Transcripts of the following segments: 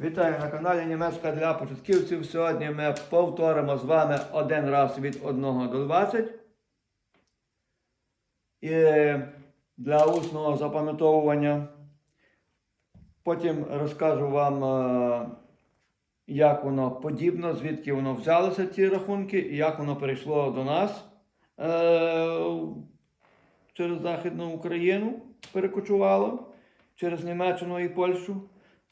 Вітаю на каналі Німецька для початківців. Сьогодні ми повторимо з вами один раз від 1 до 20. І для усного запам'ятовування. Потім розкажу вам, е, як воно подібно, звідки воно взялося, ці рахунки, і як воно перейшло до нас е, через Західну Україну, перекочувало через Німеччину і Польщу.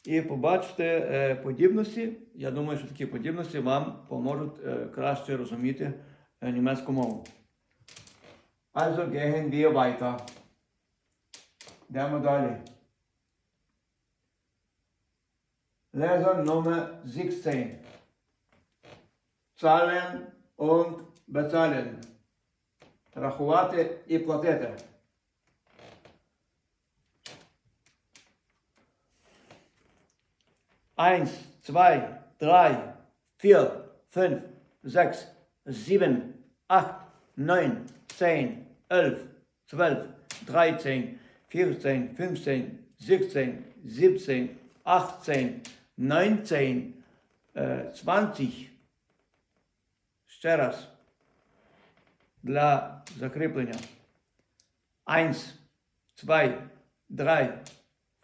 І побачите е, подібності. Я думаю, що такі подібності вам поможуть е, краще розуміти е, німецьку мову. Also gehen wir weiter. Йдемо далі. Lesson Nummer 16. Zahlen und bezahlen. Рахувати і платити. Eins, zwei, drei, vier, fünf, sechs, sieben, acht, neun, zehn, elf, zwölf, dreizehn, vierzehn, fünfzehn, sechzehn, siebzehn, achtzehn, neunzehn, äh, zwanzig. Ще раз. Для закріплення. Eins, zwei, drei,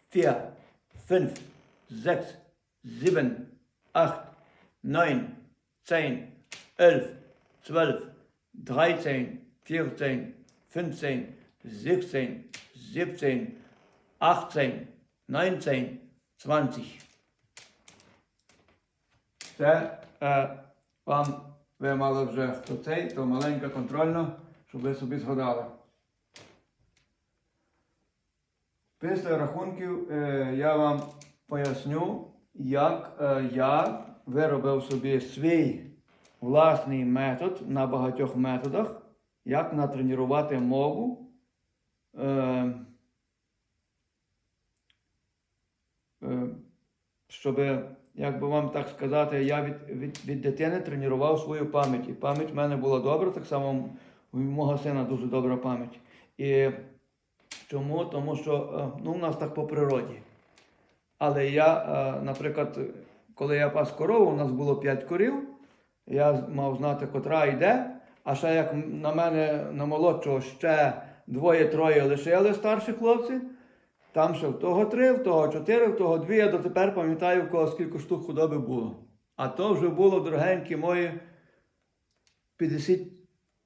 vier, fünf, sechs, sieben, acht, neun, zehn, elf, zwölf, dreizehn, vierzehn, fünfzehn, sechzehn, siebzehn, achtzehn, neunzehn, zwanzig. Це е, вам ви мали вже хто цей, то маленька контрольна, щоб ви собі згадали. Після рахунків е, я вам поясню, як е, я виробив собі свій власний метод на багатьох методах, як натренувати мову. Е, е, щоб, як би вам так сказати, я від, від, від дитини тренував свою пам'ять. І пам'ять в мене була добра, так само у мого сина дуже добра пам'ять. І чому? Тому що ну, у нас так по природі. Але я, е, наприклад, коли я пас корову, у нас було 5 корів, я мав знати, котра йде. А ще як на мене на молодшого ще двоє-троє лишили старші хлопці, там ще в того три, в того чотири, в того дві. Я дотепер пам'ятаю, в кого скільки штук худоби було. А то вже було, дорогенькі мої, 50,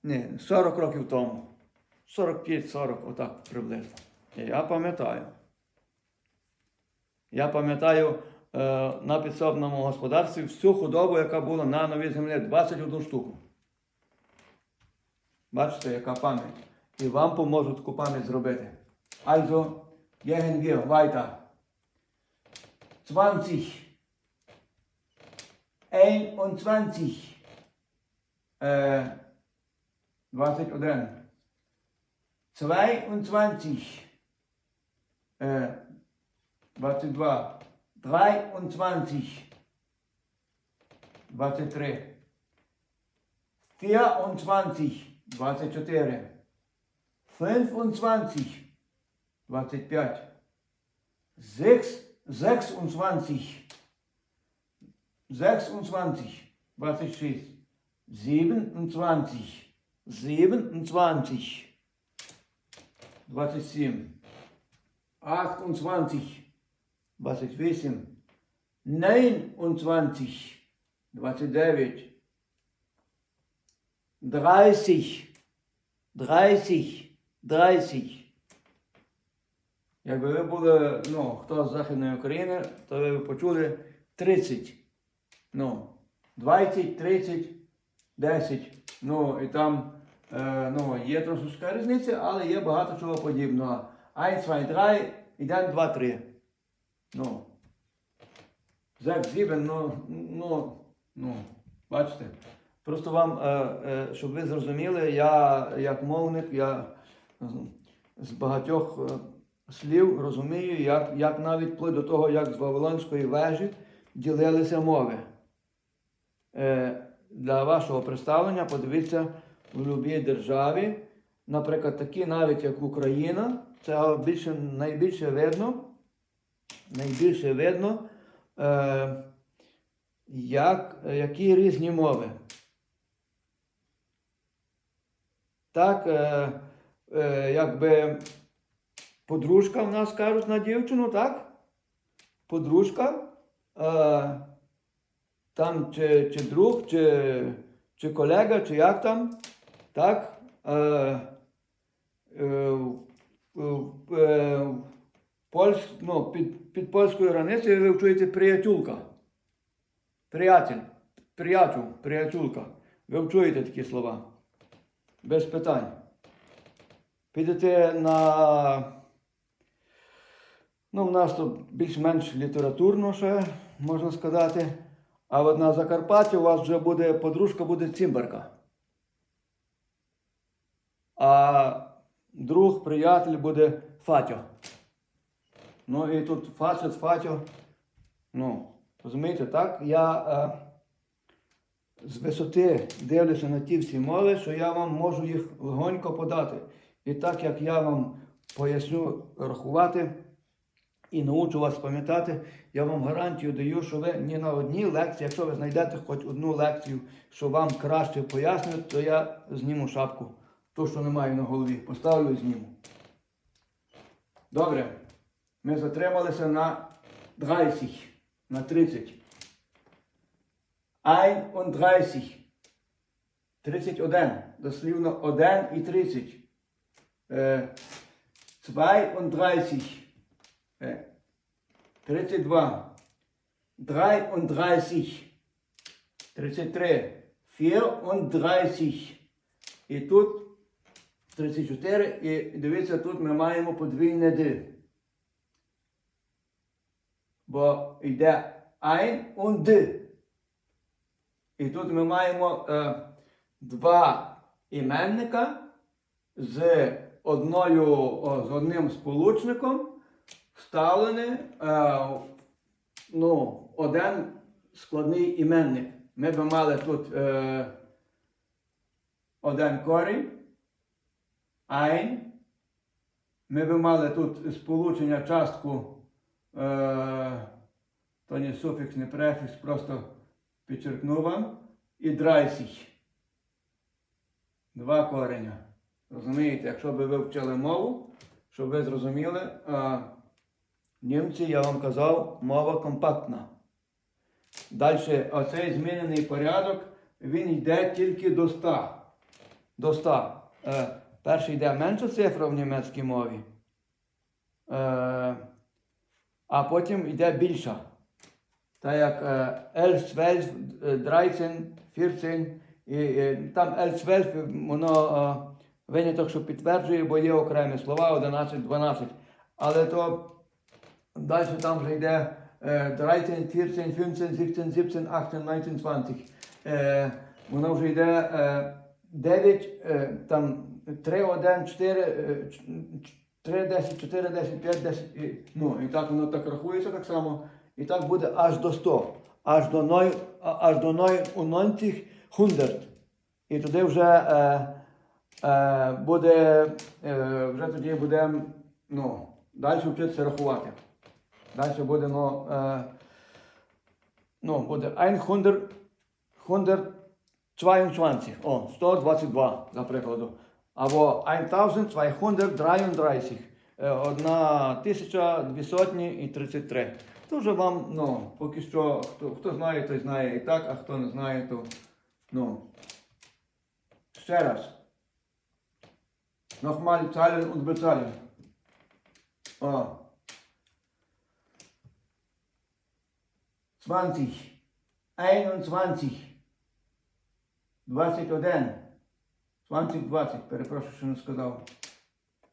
ні, 40 років тому. 45-40, отак приблизно. І я пам'ятаю. Я пам'ятаю е, на підсобному господарстві всю худобу, яка була на новій землі, 21 штуку. Бачите, яка пам'ять. І вам поможуть таку пам'ять зробити. Also, gehen wir weiter. 20. 21. Е, 21. 22. Е, 22. 23. 23. 24. 24. 25. 25. 6, 26. 26. 26. 27. 27. 27. 28. 28. 29. 29. 30. 30. 30. Якби ви були, ну, хто з Західної України, то ви почули 30. Ну, 20, 30, 10. Ну, і там е, ну, є трошечка різниця, але є багато чого подібного. 1, 2, 3, йде 2, 3. Ну. 6, 7, ну, ну, ну, бачите. Просто вам, е, е, щоб ви зрозуміли, я як мовник, я з багатьох е, слів розумію, як, як навіть вплоть до того, як з Вавилонської вежі ділилися мови. Для вашого представлення подивіться в будь-якій державі, наприклад, такі навіть як Україна, це більше, найбільше видно, найбільше видно е, як, які різні мови. Так, е, е, якби подружка в нас кажуть на дівчину, так? Подружка. Е, там чи, чи друг, чи, чи колега, чи як там, так? Е, е, в- е, польсь, ну, під, під польською границею ви вчуєте приятюлка. Приятель, приятель, приятюлка. Ви вчуєте такі слова. Без питань. Підете на. Ну, в нас тут більш-менш літературно ще, можна сказати. А от на Закарпатті у вас вже буде подружка буде цимбарка. А друг, приятель буде Фатьо. Ну і тут фацет, Фатьо. Ну, розумієте, так? Я е, з висоти дивлюся на ті всі мови, що я вам можу їх легонько подати. І так як я вам поясню рахувати і научу вас пам'ятати, я вам гарантію даю, що ви ні на одній лекції, якщо ви знайдете хоч одну лекцію, що вам краще пояснюють, то я зніму шапку. Ту, що не маю на голові, поставлю і зніму. Добре. Ми затрималися на 30, на 30. 31. 31. Дослівно 1 і 30. Е, 32. Е, 32. 33. 33. 34. І тут 34. І дивіться, тут ми маємо подвійне Д. Бо йде ein und D. І тут ми маємо е, два іменника з, одною, о, з одним сполучником вставлені е, ну, один складний іменник. Ми би мали тут е, один корінь, ein. Ми би мали тут сполучення частку, то не суфікс, не префікс, просто підчеркну вам. І драйсіх. Два кореня. Розумієте, якщо би ви вчили мову, щоб ви зрозуміли, е, німці, я вам казав, мова компактна. Далі, оцей змінений порядок, він йде тільки до 100. До 100. Е, перший йде менша цифра в німецькій мові, е, а потім йде більша. Так як е, L, 12, е, 13, 14, і, е, там L, 12, воно е, виняток, що підтверджує, бо є окремі слова 11, 12. Але то далі там вже йде е, 13, 14, 15, 16, 17, 18, 19, 20. Е, воно вже йде е, 9, е, там 3, 1, 4, е, 3, 10, 4, 10, 5, 10. І, ну, і так воно так рахується так само. І так буде аж до 100. Аж до 0, аж до 0, у 90, 100. І туди вже е, е, буде, е, вже тоді будемо, ну, далі вчитися рахувати. Далі буде, ну, е, ну, буде 100, 122, о, 122, за прикладу. Або 1233, е, одна тисяча, дві сотні і 33. То вже вам, ну, поки що, хто, хто знає, той знає і так, а хто не знає, то, ну, ще раз. Nochmal zahlen und bezahlen. О. 20, 21, 21, 20, 20, перепрошую, що не сказав.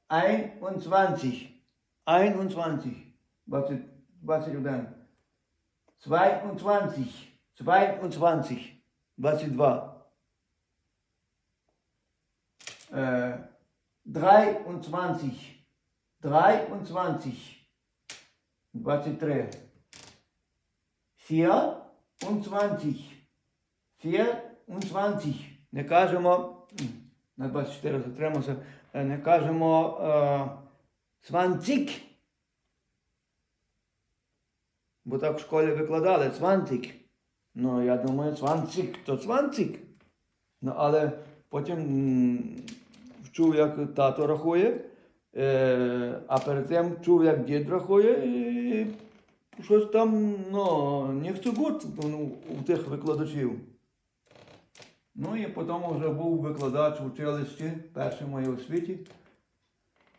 21, 21, 20, 21, 22, 22, 22, äh, 23, 23, 23, 24, 24. Не кажемо, на 24 затримався, е, не кажемо е, 20. Бо так в школі викладали цвантик. Ну, я думаю, цвантик, то цвантик. Ну, але потім чув, як тато рахує, е, а перед тим чув, як дід рахує, і щось там, ну, не все гуд ну, у тих викладачів. Ну і потім вже був викладач в училищі, перший моїй освіті.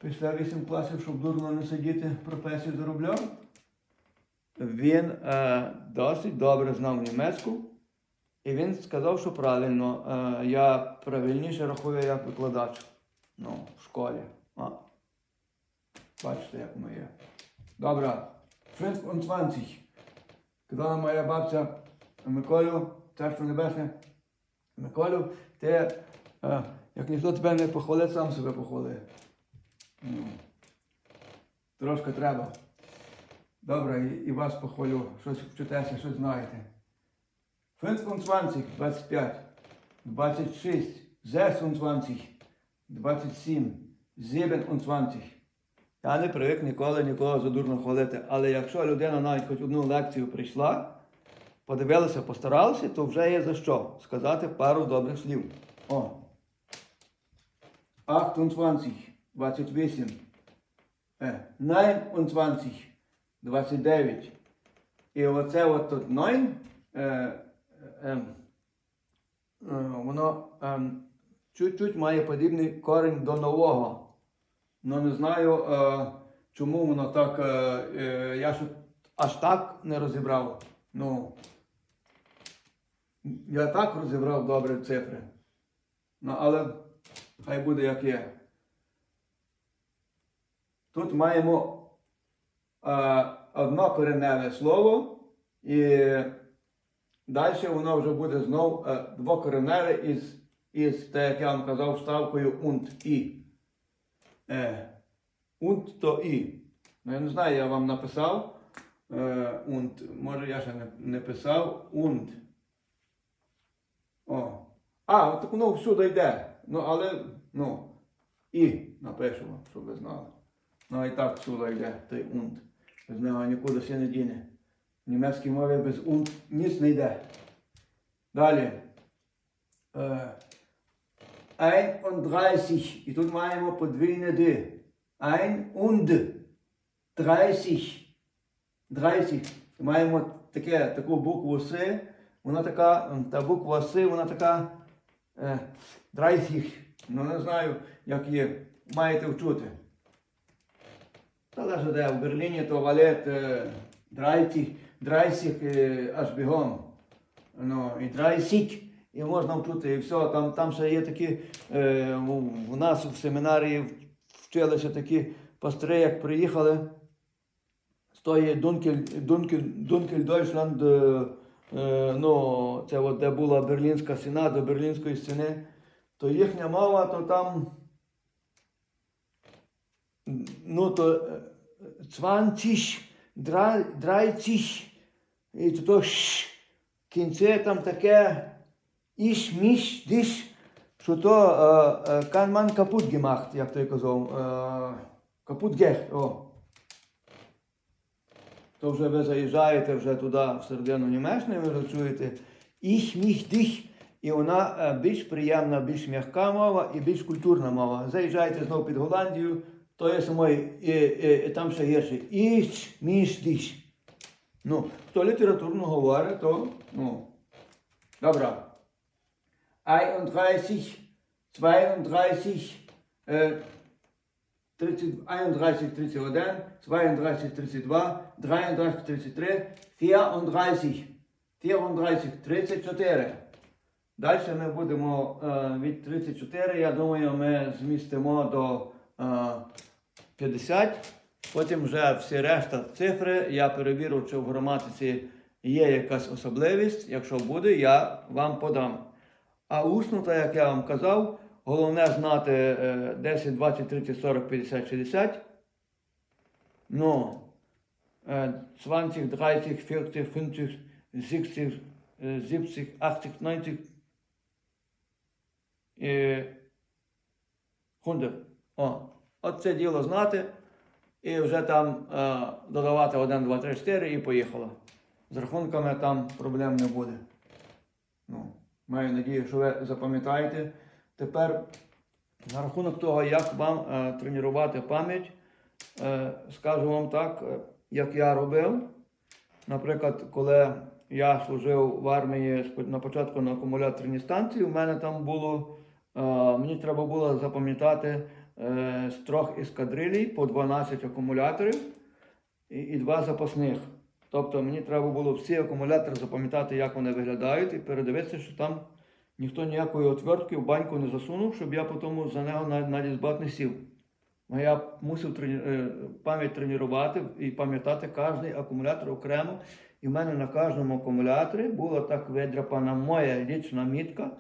Після 8 класів, щоб дурно не сидіти, професію заробляв. Він е, досить добре знав німецьку, і він сказав, що правильно, е, я правильніше рахую як викладач ну, в школі. А. Бачите, як воно є. Добре. 25. Казала моя бабця Миколю, царство небесне, Миколю, ти, е, як ніхто тебе не похвалить, сам себе похвали. Ну, трошки треба. Добре, і, вас похвалю. Щось вчитеся, щось знаєте. 25, 25, 26, 26, 27, 27. Я не привик ніколи нікого задурно хвалити, але якщо людина навіть хоч одну лекцію прийшла, подивилася, постаралася, то вже є за що сказати пару добрих слів. О. 28, 28, е, 29, 29. І оце от тут 9, е, е, е, воно е, чуть-чуть має подібний корінь до нового. Ну не знаю, е, чому воно так. Е, е, я аж так не розібрав. Ну, я так розібрав добре цифри. Ну, але хай буде як є. Тут маємо е, однокореневе слово, і далі воно вже буде знов е, двокореневе із, із те, як я вам казав, вставкою und і. Е, und то і. Ну, я не знаю, я вам написав. Е, und, може я ще не, не писав und. О. А, от так воно всюди йде. Ну, але, ну, і напишемо, щоб ви знали. Ну, і так всюди йде той und. Без нього нікуди ще не діне. В німецькій мові без und ніч не йде. Далі. Е, 31. І тут маємо подвійне ди. Ein und 30. 30. Маємо таке, таку букву С. Вона така, та буква С, вона така е, 30. Ну не знаю, як її маєте вчути. Та Залежить де в Берліні туалет е, 30, 30 е, аж бігом. Ну, і 30. І можна вчути, і все. Там, там ще є такі, е, у, нас в семінарії вчилися такі пастори, як приїхали з тої Дункель, Дункель, Дункель Дойчланд, е, е, ну, це от де була Берлінська стіна, до Берлінської стіни, то їхня мова, то там, ну, то е, 20, 30, і то, то ш, в кінці там таке, іш, міш, диш, що то е, е, man kaputt gemacht, як той казав, е, kaputt gemacht, о. То вже ви заїжджаєте вже туди, в середину Німеччини, ви вже чуєте «ich, mich, dich», і вона е, більш приємна, більш м'яка мова і більш культурна мова. Заїжджаєте знову під Голландію, то є самої, і, і, і там ще гірше «ich, mich, dich». Ну, хто літературно говорить, то, ну, добре. 31, 32, е, 30, 31, 31, 32, 32, 33, 33, 34, 34, 34. Далі ми будемо е, від 34, я думаю, ми змістимо до е, 50. Потім вже всі решта цифри я перевірю, чи в граматиці є якась особливість. Якщо буде, я вам подам. А усно, так як я вам казав, головне знати е, 10, 20, 30, 40, 50, 60. Ну, е, 20, 30, 40, 50, 60, е, 70, 80, 90 і 100. О, от діло знати. і вже там е, додавати 1, 2, 3, 4 і поїхало. З рахунками там проблем не буде. Ну, маю надію, що ви запам'ятаєте. Тепер на рахунок того, як вам е, тренувати пам'ять, е, скажу вам так, е, як я робив. Наприклад, коли я служив в армії на початку на акумуляторній станції, у мене там було, е, мені треба було запам'ятати е, з трьох ескадрилій по 12 акумуляторів і, і два запасних. Тобто мені треба було всі акумулятори запам'ятати, як вони виглядають, і передивитися, що там ніхто ніякої отвертки в баньку не засунув, щоб я потім за нього на, на не сів. А я мусив трені... е, пам'ять тренувати і пам'ятати кожний акумулятор окремо. І в мене на кожному акумуляторі була так видряпана моя лічна мітка.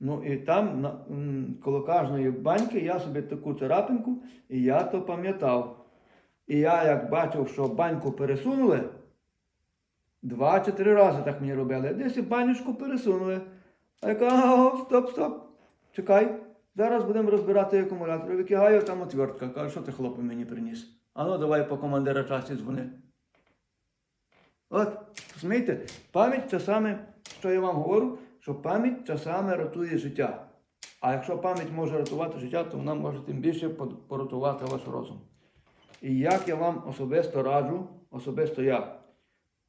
Ну і там на, коло кожної баньки я собі таку царапинку, і я то пам'ятав. І я як бачив, що баньку пересунули, два чи три рази так мені робили. Десь і банюшку пересунули. А я кажу, стоп, стоп, чекай. Зараз будемо розбирати акумулятор. Викигаю там отвертка. Кажу, що ти хлопець мені приніс? А ну давай по командира часі дзвони. От, розумієте, пам'ять це саме, що я вам говорю, що пам'ять це саме рятує життя. А якщо пам'ять може рятувати життя, то вона може тим більше по- порятувати ваш розум. І як я вам особисто раджу, особисто я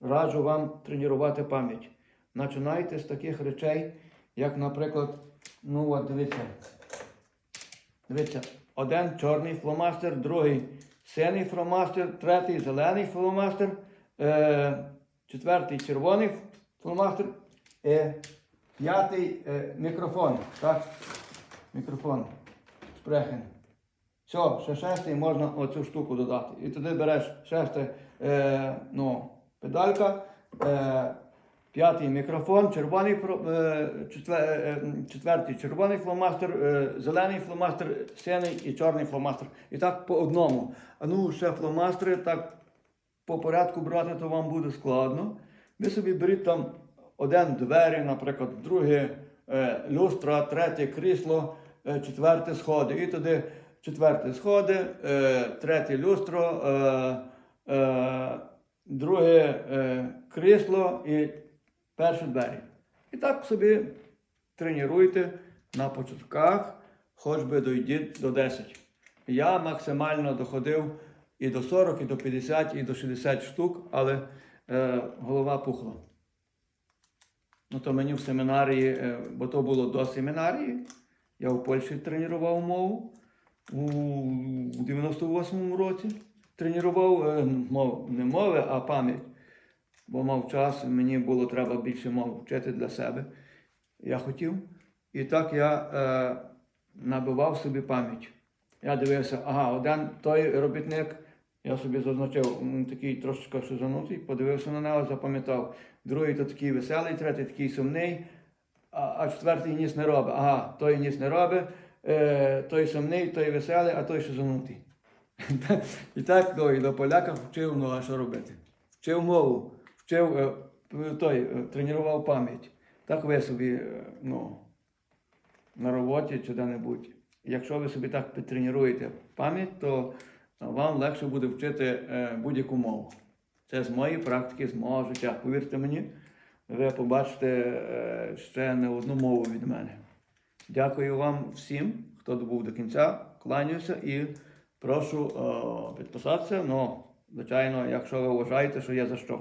раджу вам тренувати пам'ять. Починайте з таких речей, як, наприклад, ну от дивіться. Дивіться, один чорний фломастер, другий синій фломастер, третій зелений фломастер, е, четвертий червоний фломастер, е, п'ятий е, мікрофон. Так? Мікрофон. Спрехен. Все, ще шестий можна оцю штуку додати. І туди береш шесте, е, ну, педалька, е, п'ятий мікрофон, червоний, е, е, четвертий червоний фломастер, зелений фломастер, синій і чорний фломастер. І так по одному. А ну, ще фломастери так по порядку брати, то вам буде складно. Ви собі беріть там один двері, наприклад, друге люстра, третє крісло, четверте сходи. І туди четверте сходи, третє люстро, друге е, крісло і перші двері. І так собі тренуйте на початках, хоч би дойдіть до 10. Я максимально доходив і до 40, і до 50, і до 60 штук, але е, голова пухла. Ну, то мені в семінарії, е, бо то було до семінарії. Я в Польщі тренував мову у 98-му році. Тренував е, мов, не мови, а пам'ять. Бо мав час, мені було треба більше мов вчити для себе. Я хотів. І так я е, набивав собі пам'ять. Я дивився, ага, один той робітник, я собі зазначив, такий трошечки шизанутий, подивився на нього, запам'ятав. Другий то такий веселий, третій такий сумний, а, а четвертий ніс не робить. Ага, той ніс не робить, е, той сумний, той веселий, а той шизанутий. І так ну, і до поляка вчив, ну а що робити? Вчив мову, вчив е, той, е, тренував пам'ять. Так ви собі, е, ну, на роботі чи де-небудь. Якщо ви собі так підтренуєте пам'ять, то вам легше буде вчити будь-яку мову. Це з моєї практики, з мого життя. Повірте мені, ви побачите ще не одну мову від мене. Дякую вам всім, хто добув до кінця. Кланяюся і прошу е, підписатися. Ну, звичайно, якщо ви вважаєте, що є за що.